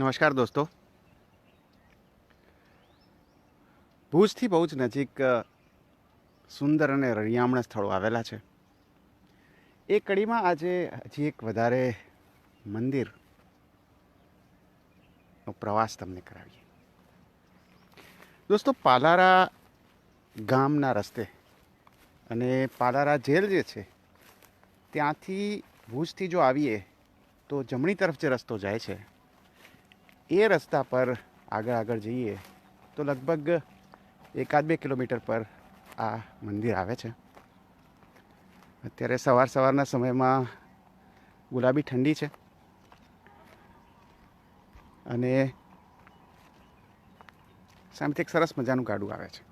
નમસ્કાર દોસ્તો. ભુજથી બહુ જ નજીક સુંદર અને રળિયામણા સ્થળો આવેલા છે. એ કડીમાં આજે હજી એક વધારે મંદિરનો પ્રવાસ તમને કરાવીએ. દોસ્તો, પાલારા ગામના રસ્તે અને પાલારા જેલ જે છે, ત્યાંથી ભુજથી જો આવીએ, તો જમણી તરફ જે રસ્તો જાય છે એ રસ્તા પર આગળ આગળ જઈએ, તો લગભગ એકાદ બે કિલોમીટર પર આ મંદિર આવે છે. અત્યારે સવાર સવારના સમયમાં ગુલાબી ઠંડી છે. અને સામેથી એક સરસ મજાનું ગાડું આવે છે.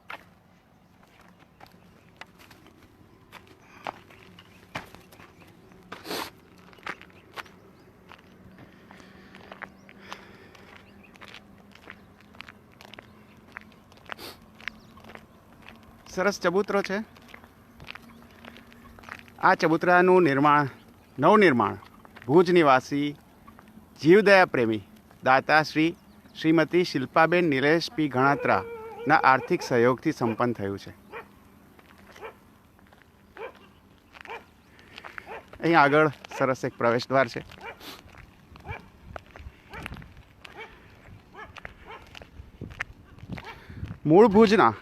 સરસ ચબૂતરો છે. આ ચબૂતરાનું નિર્માણ, નવનિર્માણ ભુજ નિવાસી જીવદયા પ્રેમી દાતાશ્રી શ્રીમતી શિલ્પાબેન નિલેશ પી. ગણાત્રાના આર્થિક સહયોગથી સંપન્ન થયું છે. અહીં આગળ સરસ એક પ્રવેશ દ્વાર છે. મૂળ ભુજના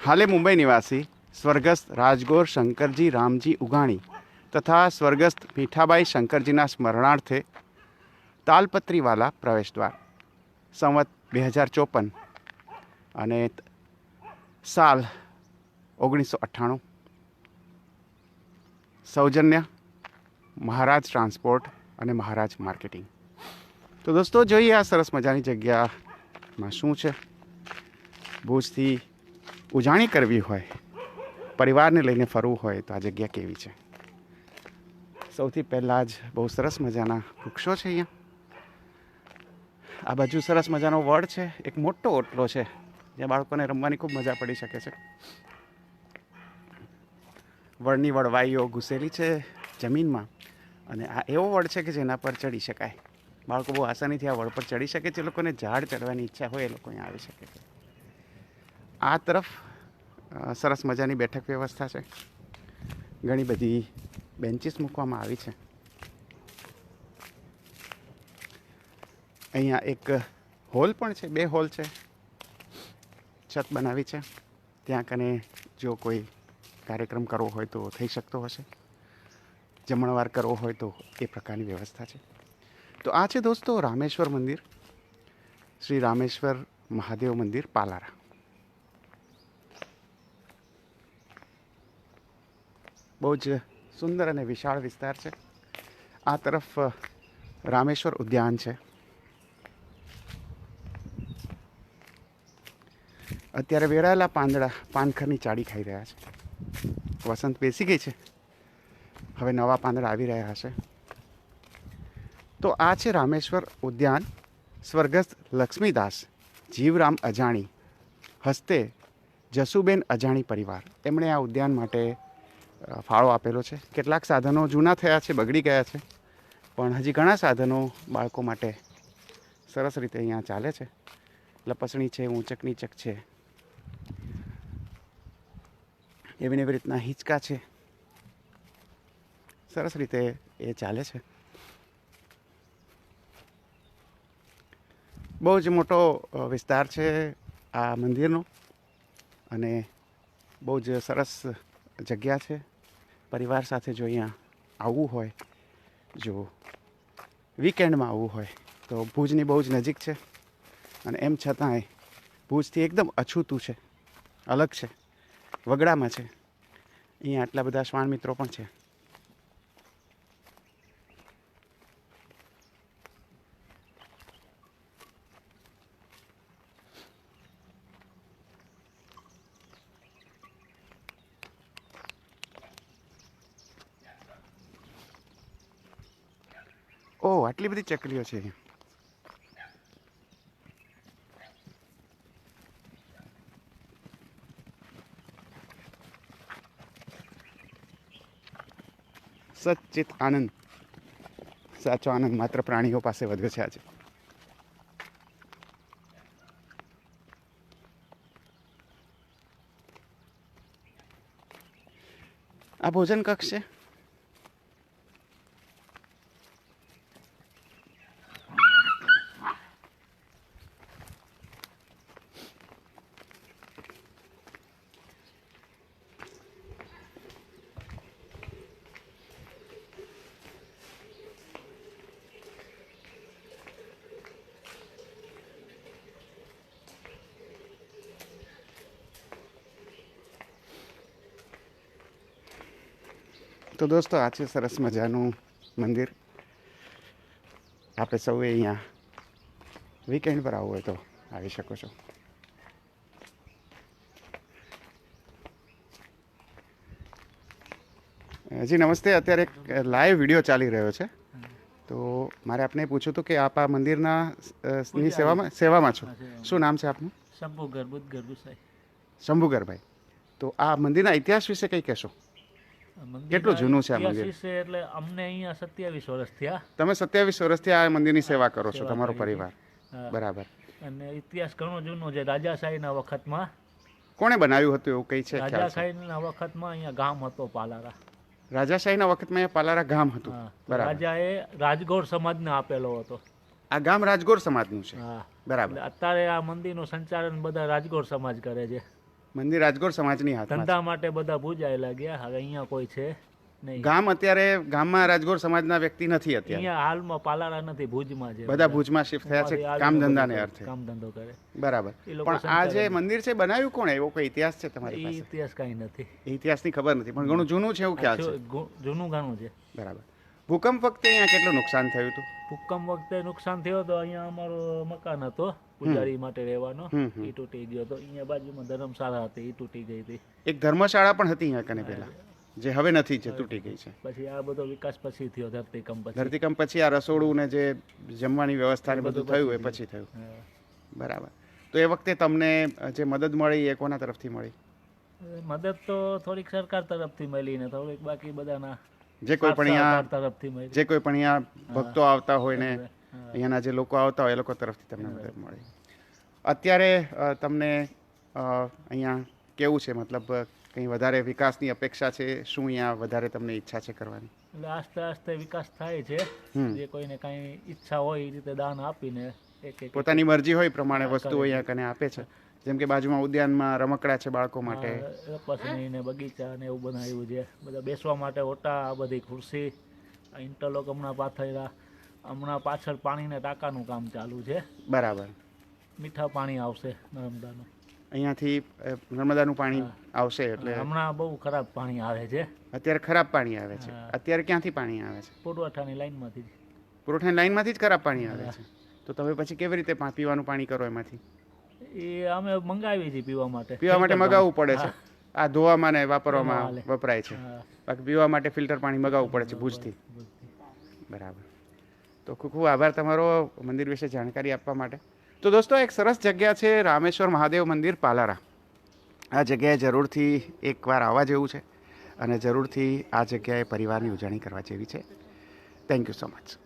હાલે મુંબઈ નિવાસી સ્વર્ગસ્થ રાજગોર શંકરજી રામજી ઉગાણી તથા સ્વર્ગસ્થ મીઠાબાઈ શંકરજીના સ્મરણાર્થે તાલપત્રીવાલા પ્રવેશદ્વાર, સંવત બે હજાર ચોપન અને સાલ ઓગણીસો અઠ્ઠાણું. સૌજન્ય મહારાજ ટ્રાન્સપોર્ટ અને મહારાજ માર્કેટિંગ. તો દોસ્તો જોઈએ આ સરસ મજાની જગ્યામાં શું છે? ભુજથી ઉજાણી કરવી હોય, પરિવારને લઈને ફરવું હોય, તો આ જગ્યા કેવી છે? સૌથી પહેલાં જ બહુ સરસ મજાના વૃક્ષો છે અહીંયા. આ બાજુ સરસ મજાનો વડ છે, એક મોટો ઓટલો છે, જ્યાં બાળકોને રમવાની ખૂબ મજા પડી શકે છે. વડની વડવાઈઓ ઘૂસેલી છે જમીનમાં, અને આ એવો વડ છે કે જેના પર ચડી શકાય. બાળકો બહુ આસાનીથી આ વડ પર ચડી શકે છે લોકોને ઝાડ ચડવાની ઈચ્છા હોય, એ લોકો અહીંયા આવી શકે છે. આ તરફ સરસ મજાની બેઠક વ્યવસ્થા છે. ઘણી બધી બેન્ચીસ મૂકવામાં આવી છે. અહીંયા એક હોલ પણ છે, બે હોલ છે. છત બનાવી છે. ત્યાં કને જો કોઈ કાર્યક્રમ કરવો હોય તો થઈ શકતો હશે. જમણવાર કરવો હોય તો એ પ્રકારની વ્યવસ્થા છે. તો આ છે દોસ્તો રામેશ્વર મંદિર. શ્રી રામેશ્વર મહાદેવ મંદિર પાલારા. બહુ જ સુંદર અને વિશાળ વિસ્તાર છે. આ તરફ રામેશ્વર ઉદ્યાન છે. અત્યારે વેરાયેલા પાંદડા, પાનખરની ચાડી ખાઈ રહ્યા છે. વસંત બેસી ગઈ છે. હવે નવા પાંદડા આવી રહ્યા હશે. તો આ છે રામેશ્વર ઉદ્યાન. સ્વર્ગસ્થ લક્ષ્મીદાસ, જીવરામ અજાણી, હસ્તે જસુબેન અજાણી પરિવાર. એમણે આ ઉદ્યાન માટે ફાળો આપેલો છે. કેટલાક સાધનો જૂના થયા છે, બગડી ગયા છે, પણ હજી ઘણા સાધનો બાળકો માટે સરસ રીતે અહીંયા ચાલે છે. લપસણી છે ઊંચક નીચક છે. એવી એવી રીતના હિંચકા છે. સરસ રીતે એ ચાલે છે. બહુ જ મોટો વિસ્તાર છે આ મંદિરનો અને બહુ જ સરસ જગ્યા છે. પરિવાર સાથે જો અહીંયા આવવું હોય, જો વીકેન્ડમાં આવવું હોય, તો ભુજની બહુ જ નજીક છે. અને એમ છતાંય ભુજથી એકદમ અછૂતું છે, અલગ છે, વગડામાં છે. અહીંયા આટલા બધા શ્વાન મિત્રો પણ છે. આટલી બધી ચકલીઓ છે સચિત આનંદ. સાચો આનંદ માત્ર પ્રાણીઓ પાસે વધ્યો છે આજે. આ ભોજન કક્ષ છે? તો દોસ્તો આ છે સરસ મજાનું મંદિર. આપણે સૌએ અહીંયા વીકેન્ડ પર આવવું હોય તો આવી શકો છો. જી નમસ્તે. અત્યારે એક લાઈવ વીડિયો ચાલી રહ્યો છે. તો મારે આપને પૂછ્યું હતું કે આપ આ મંદિરના ની સેવામાં સેવામાં છો? શું નામ છે આપનું? શંભુ ગરબુત ગરબુસાઈ શંભુગરભાઈ. તો આ મંદિરના ઇતિહાસ વિશે કંઈ કહેશો? કેટલું જૂનું છે આ મંદિર? એટલે અમને અહીંયા સત્યાવીસ વર્ષ થયા. તમે સત્યાવીસ વર્ષથી આ મંદિરની સેવા કરો છો તમારો પરિવાર. બરાબર. અને ઇતિહાસ ઘણો જૂનો છે રાજાશાહીના વખતમાં. કોણે બનાવ્યું હતું એવું કઈ છે રાજાશાહીના વખતમાં અહીંયા ગામ હતો પાલારા. રાજાશાહીના વખતમાં અહીંયા પાલારા ગામ હતું. રાજા એ રાજગોર રાજાએ રાજગોર સમાજને આપેલો હતો. આ ગામ રાજગોર સમાજનું છે. બરાબર. અત્યારે આ મંદિરનું સંચાલન બધા રાજગોર સમાજ કરે છે. મંદિર રાજગોર સમાજની હાથમાં ધંધા માટે બધા ભૂજાયેલા ગયા. હવે અહીંયા કોઈ છે ગામ અત્યારે ગામમાં રાજગોર સમાજના વ્યક્તિ નથી અત્યારે. અહીંયા હાલમાં પાલારા નથી ભુજમાં છે. બધા ભુજમાં શિફ્ટ થયા છે કામ ધંધાને અર્થે. કામ ધંધો કરે. બરાબર. પણ આ જે મંદિર છે બનાવ્યું કોણે? એવો કોઈ ઇતિહાસ છે તમારી પાસે? ઇતિહાસ કઈ નથી. ઇતિહાસની ખબર નથી પણ ઘણું જૂનું છે એવું ખ્યાલ છે. જૂનું ઘણું છે. બરાબર. ભૂકંપ વખતે અહીંયા કેટલું નુકસાન થયું હતું? ભૂકંપ વખતે નુકસાન થયો તો અહીંયા અમારો મકાન હતો પૂજારી માટે રહેવાનો. એ તૂટી ગયો તો અહીંયા બાજુમાં ધર્મશાળા હતી એ તૂટી ગઈ હતી. એક ધર્મશાળા પણ હતી અહીંયા કને પહેલા? જે હવે નથી જે તૂટી ગઈ છે. પછી આ બધો વિકાસ પછી થયો ધરતીકંપ પછી. ધરતીકંપ પછી આ રસોડું ને જે જમવાની વ્યવસ્થા ને બધું થયું એ પછી થયું. બરાબર. તો એ વખતે તમને જે મદદ મળી એ કોના તરફથી મળી? મદદ તો થોડીક સરકાર તરફથી મળી ને થોડીક બાકી બધાના જે કોઈ પણ અહીંયા તરફથી જે કોઈ પણ અહીંયા ભક્તો આવતા હોય ને અહીંયાના જે લોકો આવતા હોય એ લોકો તરફથી તમને મદદ મળે. અત્યારે તમને અહીંયા કેવું છે? મતલબ કંઈ વધારે વિકાસની અપેક્ષા છે? શું અહીંયા વધારે તમને ઈચ્છા છે કરવાની? એટલે આસ્તે આસ્તે વિકાસ થાય છે. જે કોઈને કાંઈ ઈચ્છા હોય એ રીતે દાન આપીને પોતાની મરજી હોય પ્રમાણે વસ્તુઓ અહીંયા કને આપે છે. જેમ કે બાજુમાં ઉદ્યાનમાં રમકડા છે બાળકો માટે. રપસણી ને બગીચા ને એવું બનાવ્યું છે. બધા બેસવા માટે ઓટા આ બધી ખુરશી ઇન્ટરલોક હમણાં પાથર્યા. હમણાં પાછળ પાણીને ટાંકાનું કામ ચાલુ છે. બરાબર. મીઠા પાણી આવશે નર્મદાનું. અહીંયાથી નર્મદાનું પાણી આવશે એટલે હમણાં બહુ ખરાબ પાણી આવે છે. અત્યારે ખરાબ પાણી આવે છે. અત્યારે ક્યાંથી પાણી આવે છે? પુરવઠાની લાઈનમાંથી. પુરવઠાની લાઈનમાંથી જ ખરાબ પાણી આવે છે. તો તમે પછી કેવી રીતે પીવાનું પાણી કરો એમાંથી? એ અમે મંગાવી હતી પીવા માટે. પીવા માટે મગાવવું પડે છે. આ ધોવામાં ને વાપરવામાં વપરાય છે. બાકી પીવા માટે ફિલ્ટર પાણી મગાવવું પડે છે ભુજથી. બરાબર તો ખૂબ ખૂબ આભાર તમારો મંદિર વિશે જાણકારી આપવા માટે. તો દોસ્તો એક સરસ જગ્યા છે રામેશ્વર મહાદેવ મંદિર પાલારા. આ જગ્યાએ જરૂરથી એકવાર આવવા જેવું છે અને જરૂરથી આ જગ્યાએ પરિવારની ઉજવણી કરવા જેવી છે. Thank you so much